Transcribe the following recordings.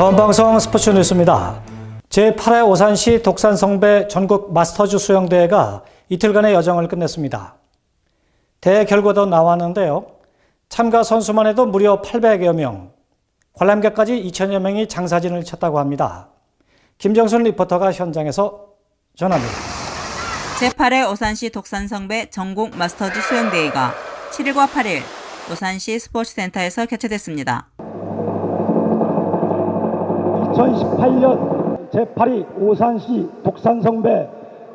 다음 방송 스포츠 뉴스입니다. 제8회 오산시 독산성배 전국 마스터즈 수영대회가 이틀간의 여정을 끝냈습니다. 대회 결과도 나왔는데요. 참가 선수만 해도 무려 800여 명, 관람객까지 2천여 명이 장사진을 쳤다고 합니다. 김정순 리포터가 현장에서 전합니다. 제8회 오산시 독산성배 전국 마스터즈 수영대회가 7일과 8일 오산시 스포츠센터에서 개최됐습니다. 2018년 제8위 오산시 독산성배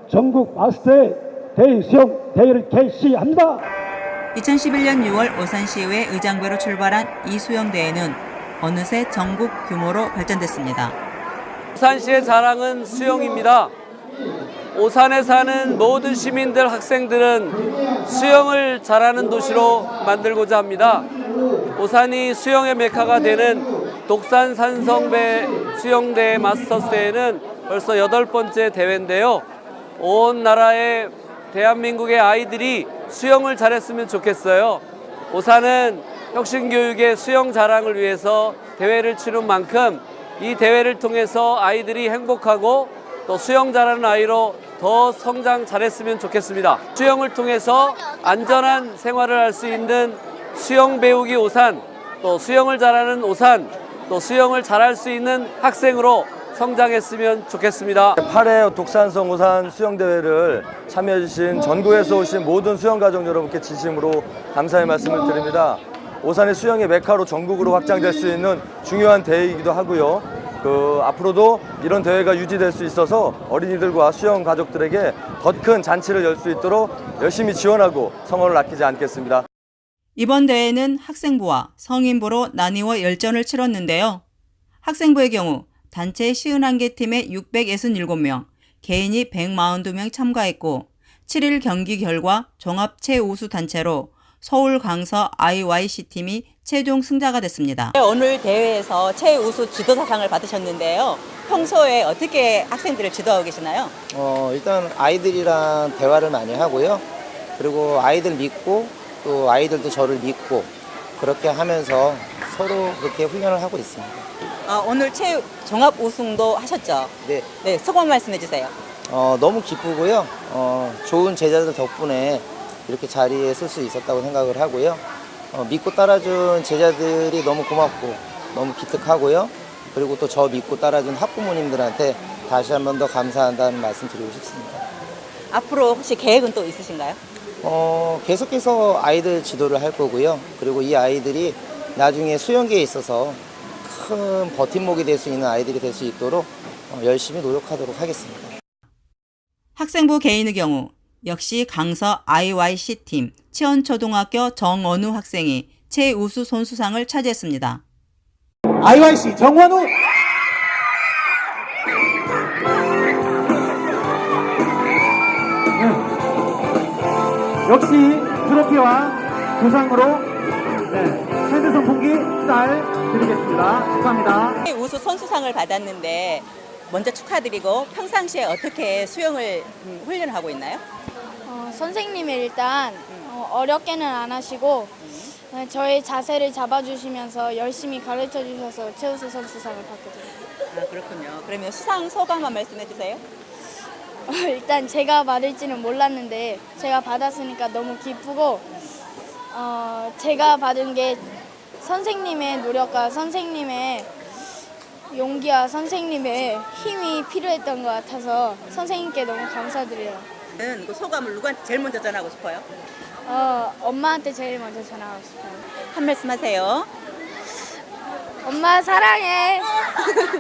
전국 마스터의 대회 수영 대회를 개시합니다. 2011년 6월 오산시의회 의장부로 출발한 이 수영대회는 어느새 전국 규모로 발전됐습니다. 오산시의 자랑은 수영입니다. 오산에 사는 모든 시민들, 학생들은 수영을 잘하는 도시로 만들고자 합니다. 오산이 수영의 메카가 되는 독산 산성배 수영대회 마스터스 대회는 벌써 여덟 번째 대회인데요. 온 나라의 대한민국의 아이들이 수영을 잘했으면 좋겠어요. 오산은 혁신교육의 수영 자랑을 위해서 대회를 치른 만큼 이 대회를 통해서 아이들이 행복하고 또 수영 잘하는 아이로 더 성장 잘했으면 좋겠습니다. 수영을 통해서 안전한 생활을 할 수 있는 수영 배우기 오산, 또 수영을 잘하는 오산, 또 수영을 잘할 수 있는 학생으로 성장했으면 좋겠습니다. 8회 독산성 우산 수영대회를 참여해주신 전국에서 오신 모든 수영가족 여러분께 진심으로 감사의 말씀을 드립니다. 오산의 수영의 메카로 전국으로 확장될 수 있는 중요한 대회이기도 하고요. 그 앞으로도 이런 대회가 유지될 수 있어서 어린이들과 수영 가족들에게 더 큰 잔치를 열 수 있도록 열심히 지원하고 성원을 아끼지 않겠습니다. 이번 대회는 학생부와 성인부로 나뉘어 열전을 치렀는데요. 학생부의 경우 단체 51개 팀에 667명, 개인이 142명 참가했고 7일 경기 결과 종합 최우수 단체로 서울 강서 IYC 팀이 최종 승자가 됐습니다. 오늘 대회에서 최우수 지도사상을 받으셨는데요. 평소에 어떻게 학생들을 지도하고 계시나요? 어, 일단 아이들이랑 대화를 많이 하고요. 그리고 아이들 믿고 또 아이들도 저를 믿고 그렇게 하면서 서로 그렇게 훈련을 하고 있습니다. 아, 오늘 최 종합 우승도 하셨죠? 네, 네, 소감 말씀해 주세요. 어, 너무 기쁘고요. 어, 좋은 제자들 덕분에 이렇게 자리에 쓸수 있었다고 생각을 하고요. 어, 믿고 따라준 제자들이 너무 고맙고 너무 기특하고요. 그리고 또 저 믿고 따라준 학부모님들한테 다시 한 번 더 감사한다는 말씀 드리고 싶습니다. 앞으로 혹시 계획은 또 있으신가요? 어, 계속해서 아이들 지도를 할 거고요. 그리고 이 아이들이 나중에 수영계에 있어서 큰 버팀목이 될 수 있는 아이들이 될 수 있도록 어, 열심히 노력하도록 하겠습니다. 학생부 개인의 경우 역시 강서 IYC 팀 치원초등학교 정원우 학생이 최우수 선수상을 차지했습니다. IYC 정원우 역시 트로피와 부상으로 네, 핸드 선풍기 쌀 드리겠습니다. 축하합니다. 최우수 선수상을 받았는데 먼저 축하드리고 평상시에 어떻게 수영을 음, 훈련을 하고 있나요? 어, 선생님이 일단 어, 어렵게는 안 하시고 어, 저의 자세를 잡아주시면서 열심히 가르쳐 주셔서 최우수 선수상을 받게 됩니다. 아, 그렇군요. 그러면 수상 소감 한 말씀해 주세요. 어, 일단 제가 받을지는 몰랐는데 제가 받았으니까 너무 기쁘고 어, 제가 받은 게 선생님의 노력과 선생님의 용기와 선생님의 힘이 필요했던 것 같아서 선생님께 너무 감사드려요. 그 소감을 누구한테 제일 먼저 전하고 싶어요? 어, 엄마한테 제일 먼저 전화하고 싶어요. 한 말씀 하세요. 엄마 사랑해.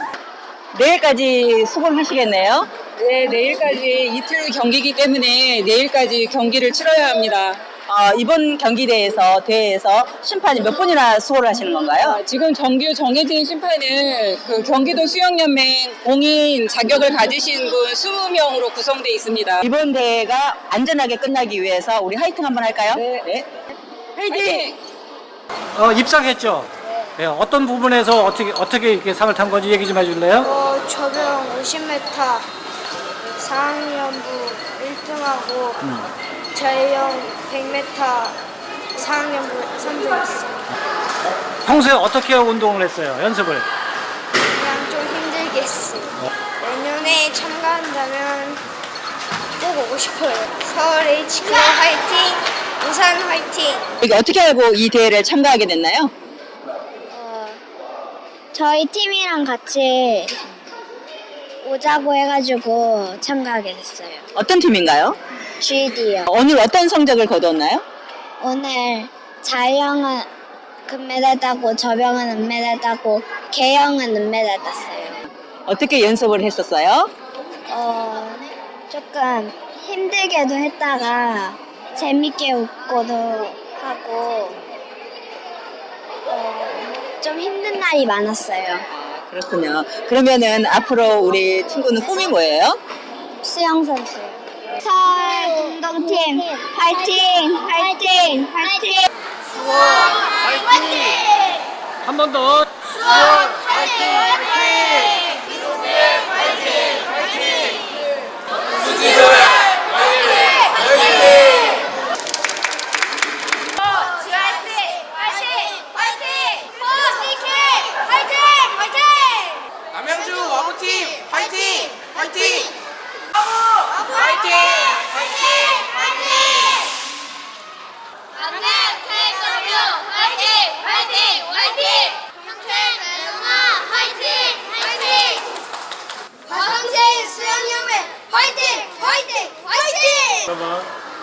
내일까지 수고를 하시겠네요. 네, 내일까지 이틀 경기이기 때문에 내일까지 경기를 치러야 합니다. 어, 이번 경기 대회에서 대회에서 심판이 몇 분이나 수고를 하시는 건가요? 아, 지금 정규 정해진 심판은 그 경기도 수영연맹 공인 자격을 가지신 분 20명으로 구성되어 있습니다. 이번 대회가 안전하게 끝나기 위해서 우리 화이팅 한번 할까요? 네. 화이팅! 어, 입상했죠? 네, 어떤 부분에서 어떻게, 어떻게 이렇게 상을 탄 건지 얘기 좀 해줄래요? 어, 저는 50m 4학년부 1등하고 자유형 100m 4학년부 3등 했어요. 평소에 어떻게 운동을 했어요? 연습을? 그냥 레이스. 내년에 참가한다면 꼭 오고 싶어요. 서울 H클럽 화이팅! 부산 화이팅! 여기 어떻게 알고 이 대회를 참가하게 됐나요? 어, 저희 팀이랑 같이 오자고 해가지고 참가하게 됐어요. 어떤 팀인가요? GD요. 오늘 어떤 성적을 거두었나요? 오늘 자영은 금메달 따고 저병은 은메달 따고 개영은 은메달 땄어요. 어떻게 연습을 했었어요? 어, 조금 힘들게도 했다가 재밌게 웃고도 하고 어, 좀 힘든 날이 많았어요. 그렇군요. 그러면은 앞으로 우리 친구는 꿈이 뭐예요? 수영 선수. 서울 운동팀 화이팅! 화이팅! 화이팅! 한 번 더. 남양주 와무팀 화이팅! 화이팅! 와무! 화이팅! 화이팅! 화이팅! 강남 태권도 화이팅! 화이팅! 화이팅! 평택 대동아 화이팅! 화이팅! 화성시 수영연맹 화이팅! 화이팅! 화이팅!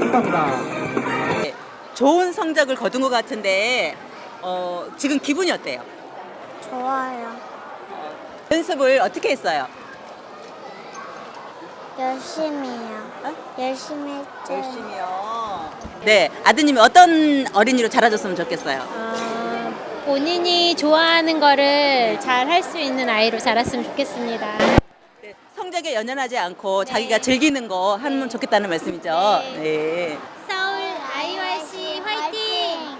축하합니다. 좋은 성적을 거둔 것 같은데 어, 지금 기분이 어때요? 좋아요. 연습을 어떻게 했어요? 열심히요. 어? 열심히 했죠. 열심히요. 네, 아드님이 어떤 어린이로 자라줬으면 좋겠어요. 어, 본인이 좋아하는 거를 잘 할 수 있는 아이로 자랐으면 좋겠습니다. 네, 성적에 연연하지 않고 자기가 즐기는 거 하면 좋겠다는 말씀이죠. 네. 서울 IYC 화이팅!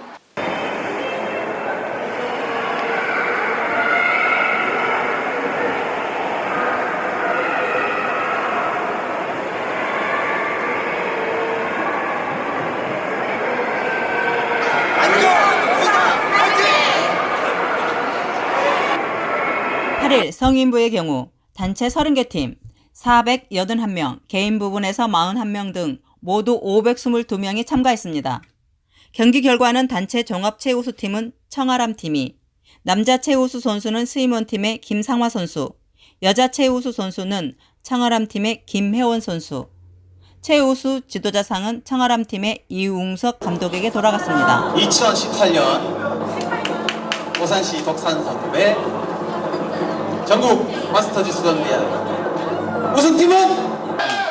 팔일 성인부의 경우 단체 30개 팀 481명, 개인 부분에서 41명 등 모두 522명이 참가했습니다. 경기 결과는 단체 종합 최우수 팀은 청아람 팀이, 남자 최우수 선수는 스이먼 팀의 김상화 선수, 여자 최우수 선수는 청아람 팀의 김혜원 선수, 최우수 지도자상은 청아람 팀의 이웅석 감독에게 돌아갔습니다. 2018년 오산시 독산성배 전국 마스터즈 수련대회 우승팀은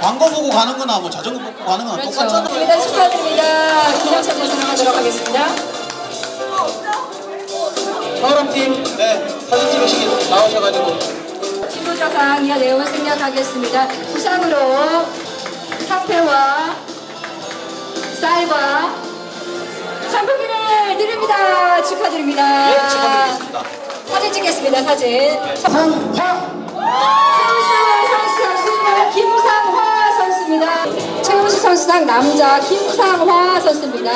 광고 보고 가는 거나 뭐 자전거 뽑고 가는 거나 똑같잖아. 일단 축하드립니다. 기념사진 촬영하도록 하겠습니다. 서울팀 네 사진 찍으시기 나오셔가지고 지도자상 이하 내용을 생략하겠습니다. 부상으로 상패와 쌀과 상품기를 드립니다. 축하드립니다. 네 축하드리겠습니다. 사진 찍겠습니다. 사진. 상화 최우수 선수상 수입을 김상화 선수입니다. 최우수 선수상 남자 김상화 선수입니다.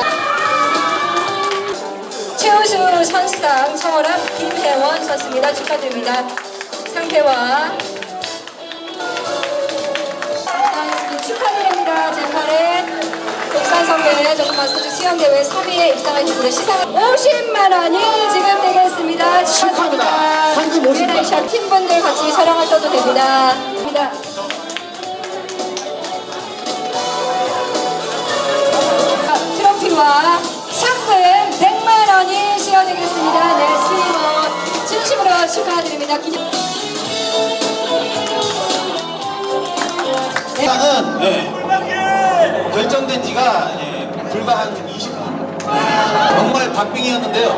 최우수 선수상 청어람 김혜원 선수입니다. 축하드립니다. 상태와 축하드립니다. 제8회 독산성대 전국마스터즈 수영대회 3위에 입상하셨습니다. 시상 50만 원이 지급되겠습니다. 축하드립니다. 상금 50만 원. 팀분들 같이 촬영하셔도 됩니다. 됩니다. 트로피와 상금 100만 원이 수여되겠습니다. 네, 스위머 진심으로 축하드립니다. 기념- 일단은 네, 지가 예, 불과 한 20분 정말 박빙이었는데요.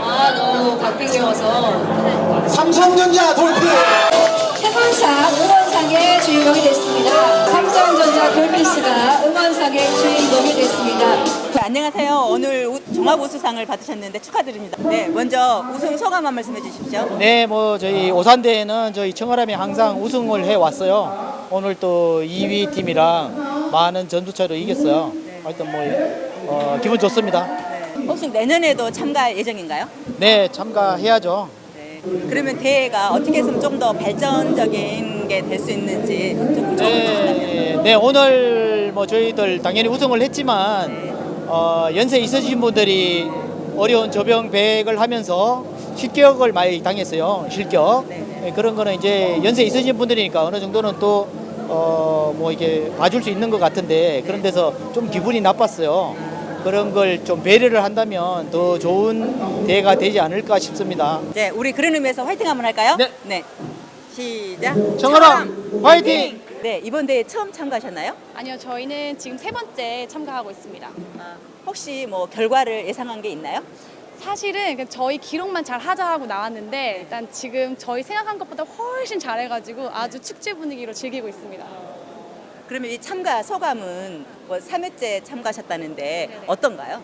아, 너무 박빙이어서 삼성전자 해본상, 응원상 응원상의 주인공이 됐습니다. 삼성전자 골피스가 응원상의 주인공이 됐습니다. 네, 안녕하세요. 오늘 우- 종합 우수상을 받으셨는데 축하드립니다. 네, 먼저 우승 소감 한 말씀해 주십시오. 네, 뭐 저희 오산대에는 저희 청아람이 항상 우승을 해 왔어요. 오늘 또 2위 팀이랑 많은 전투차로 이겼어요. 하여튼 뭐 어, 기분 좋습니다. 혹시 내년에도 참가할 예정인가요? 네, 참가해야죠. 네. 그러면 대회가 어떻게 했으면 좀 더 발전적인 게 될 수 있는지 주신다면. 네, 네 오늘 뭐 저희들 당연히 우승을 했지만 어, 연세 있으신 분들이 어려운 조병 배액을 하면서 실격을 많이 당했어요. 실격. 네, 그런 거는 이제 연세 있으신 분들이니까 어느 정도는 또 어, 뭐 이게 봐줄 수 있는 것 같은데 그런 데서 좀 기분이 나빴어요. 그런 걸 좀 배려를 한다면 더 좋은 대회가 되지 않을까 싶습니다. 네, 우리 그런 의미에서 화이팅 한번 할까요? 네. 시작. 청아람 화이팅! 네, 이번 대회 처음 참가하셨나요? 아니요, 저희는 지금 세 번째 참가하고 있습니다. 아, 혹시 뭐 결과를 예상한 게 있나요? 사실은 그 저희 기록만 잘 하자 하고 나왔는데 일단 지금 저희 생각한 것보다 훨씬 잘해가지고 아주 축제 분위기로 즐기고 있습니다. 그러면 이 참가 소감은 뭐 3회째 참가하셨다는데 어떤가요?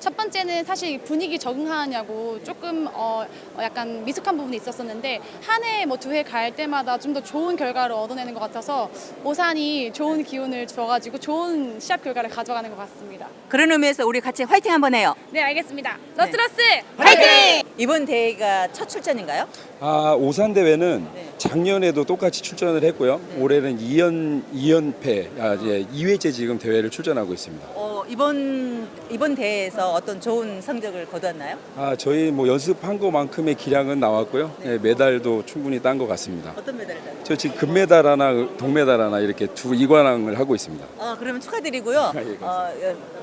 첫 번째는 사실 분위기 적응하냐고 조금 어, 어, 약간 미숙한 부분이 있었었는데 한 해 뭐 두 해 갈 때마다 좀 더 좋은 결과를 얻어내는 것 같아서 오산이 좋은 기운을 줘가지고 좋은 시합 결과를 가져가는 것 같습니다. 그런 의미에서 우리 같이 화이팅 한번 해요. 네 알겠습니다. 러스러스 화이팅! 이번 대회가 첫 출전인가요? 아, 오산 대회는 네. 작년에도 똑같이 출전을 했고요. 올해는 2연 2연패, 아, 예, 2회째 지금 대회를 출전하고 있습니다. 어, 이번 이번 대회에서 어떤 좋은 성적을 거두었나요? 아, 저희 뭐 연습한 것만큼의 기량은 나왔고요. 예, 메달도 충분히 딴 것 같습니다. 어떤 메달을 땄나요? 저 지금 금메달 하나, 동메달 하나 이렇게 두 이관왕을 하고 있습니다. 어, 그러면 축하드리고요. 예, 감사합니다. 어,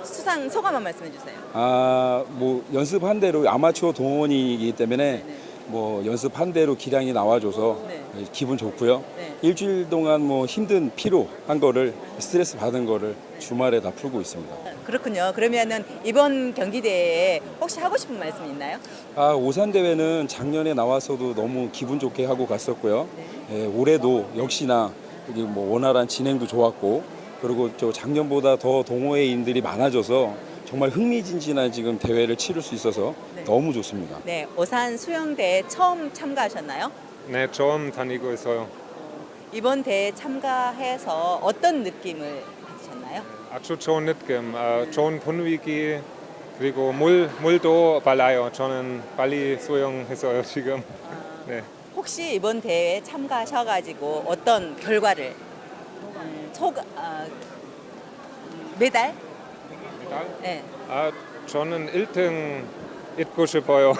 어, 수상 소감 한 말씀해 주세요. 아, 뭐 연습한 대로 아마추어 동원이기 때문에 뭐 연습한 대로 기량이 나와줘서 네. 예, 기분 좋고요. 네. 일주일 동안 뭐 힘든 피로 한 거를 스트레스 받은 거를 주말에 다 풀고 있습니다. 그렇군요. 그러면은 이번 경기 대회에 혹시 하고 싶은 말씀 있나요? 아, 오산 대회는 작년에 나와서도 너무 기분 좋게 하고 갔었고요. 예, 올해도 역시나 여기 뭐 원활한 진행도 좋았고 그리고 저 작년보다 더 동호회인들이 많아져서 정말 흥미진진한 지금 대회를 치를 수 있어서 너무 좋습니다. 네, 오산 수영대회 처음 참가하셨나요? 네, 처음 다니고 있어요. 이번 대회 참가해서 어떤 느낌을 받으셨나요? 아주 좋은 느낌, 아, 좋은 분위기, 그리고 물, 물도 빨라요. 저는 빨리 수영했어요, 지금. 네. 혹시 이번 대회에 참가하셔가지고 어떤 결과를 음, 소 아, 메달? 네. 아, 저는 1등 있고 싶어요.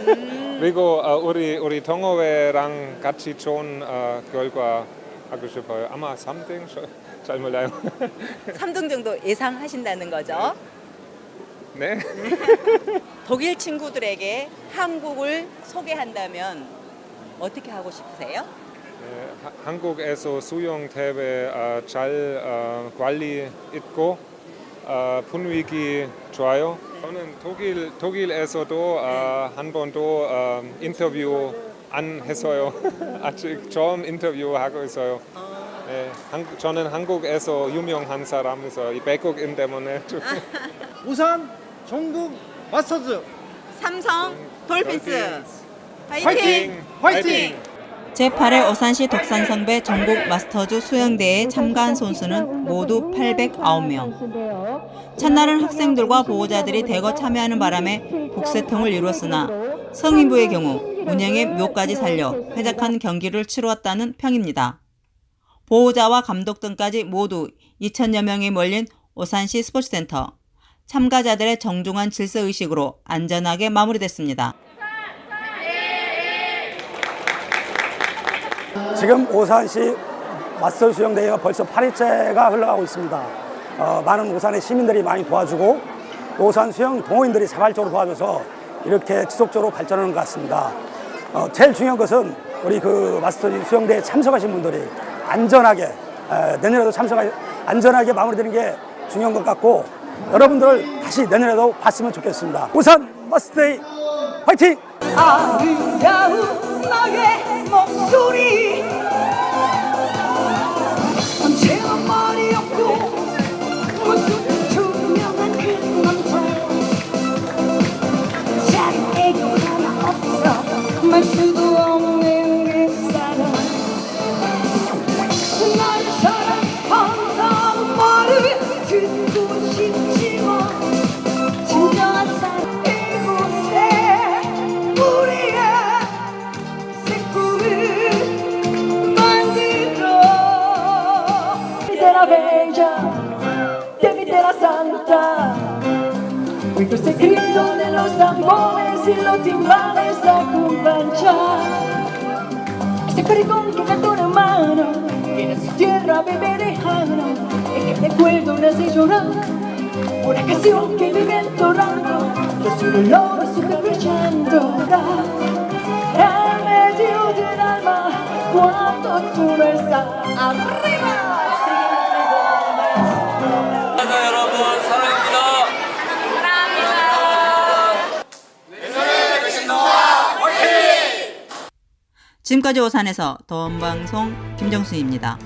그리고 아, 우리, 우리 동호회랑 같이 좋은 아, 결과 하고 싶어요. 아마 3등? 저- 잘 몰라요. 3등 정도 예상하신다는 거죠. 네. 독일 친구들에게 한국을 소개한다면 어떻게 하고 싶으세요? 네, 하- 한국에서 수영 대회 아, 잘 아, 관리 있고 아, 분위기 좋아요. 저는 독일 독일에서도 아, 한 번도 아, 인터뷰 안 했어요. 아직 처음 인터뷰 하고 있어요. 네, 한국- 저는 한국에서 유명한 사람이서 이 외국인 때문에 좀 우산 전국 마스터즈 삼성 돌핀스 화이팅! 화이팅! 제8회 오산시 독산성배 전국 마스터즈 수영대회에 참가한 선수는 모두 809명. 첫날은 학생들과 보호자들이 대거 참여하는 바람에 북새통을 이루었으나 성인부의 경우 운영의 묘까지 살려 회작한 경기를 치루었다는 평입니다. 보호자와 감독 등까지 모두 2천여 명이 몰린 오산시 스포츠센터. 참가자들의 정중한 질서의식으로 안전하게 마무리됐습니다. 지금 오산시 맞설 수영대회가 벌써 8일째가 흘러가고 있습니다. 어, 많은 오산의 시민들이 많이 도와주고 오산 수영 동호인들이 자발적으로 도와줘서 이렇게 지속적으로 발전하는 것 같습니다. 어, 제일 중요한 것은 우리 그 마스터 수영대회에 참석하신 분들이 안전하게 에, 내년에도 참석하 안전하게 마무리되는 게 중요한 것 같고 여러분들을 다시 내년에도 봤으면 좋겠습니다. 우산 마스터데이 화이팅! 아름다운 너의 목소리 secreto de los tambores y los timbales acompañan. Ese pericón que cantó una mano, en su tierra bebé lejano, y que recuerdo hace llorar. Una canción que vive entornando, que su dolor, su brillando. En medio del alma, cuando tú no estás arriba. 지금까지 오산에서 도움방송 김정수입니다.